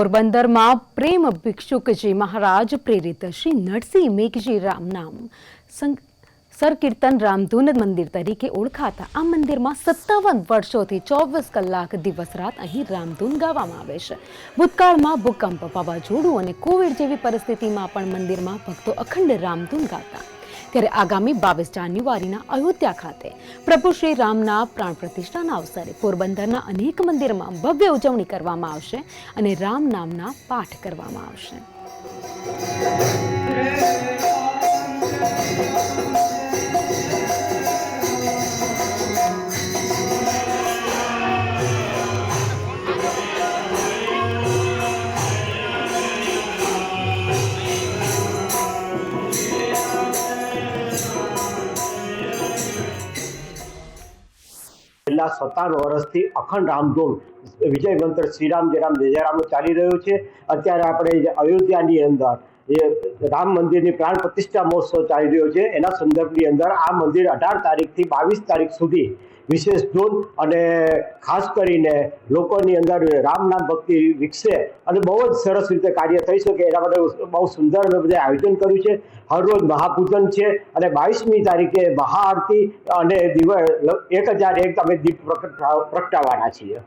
પોરબંદરમાં પ્રેમ ભિક્ષુકજી મહારાજ પ્રેરિત શ્રી નરસિંહ મેઘજી રામ સરકીર્તન રામધૂન મંદિર તરીકે ઓળખાતા આ મંદિરમાં સત્તાવન વર્ષોથી ચોવીસ કલાક દિવસ રાત અહીં રામધૂન ગાવામાં આવે છે. ભૂતકાળમાં ભૂકંપ, વાવાઝોડું અને કોવિડ જેવી પરિસ્થિતિમાં પણ મંદિરમાં ભક્તો અખંડ રામધૂન ગાતા. ત્યારે આગામી બાવીસ જાન્યુઆરીના અયોધ્યા ખાતે પ્રભુ શ્રી રામના પ્રાણ પ્રતિષ્ઠાના અવસરે પોરબંદરના અનેક મંદિરમાં ભવ્ય ઉજવણી કરવામાં આવશે અને રામ નામના પાઠ કરવામાં આવશે. છેલ્લા સત્તાવન વર્ષથી અખંડ રામધૂન વિજય મંત્ર શ્રીરામ, જયરામ જય જય ચાલી રહ્યો છે. અત્યારે આપણે અયોધ્યાની અંદર એ રામ મંદિરની પ્રાણ પ્રતિષ્ઠા મહોત્સવ ચાલી રહ્યો છે, એના સંદર્ભની અંદર આ મંદિર અઢાર તારીખથી બાવીસ તારીખ સુધી વિશેષ ધૂન અને ખાસ કરીને લોકોની અંદર રામ નામ ભક્તિ વિકસે અને બહુ જ સરસ રીતે કાર્ય થઈ શકે એના માટે બહુ સુંદર બધા આયોજન કર્યું છે. હરરોજ મહાપૂજન છે અને બાવીસમી તારીખે મહાઆરતી અને દિવસ એક હજાર એક અમે દીપ પ્રગટ પ્રગટાવવાના છીએ.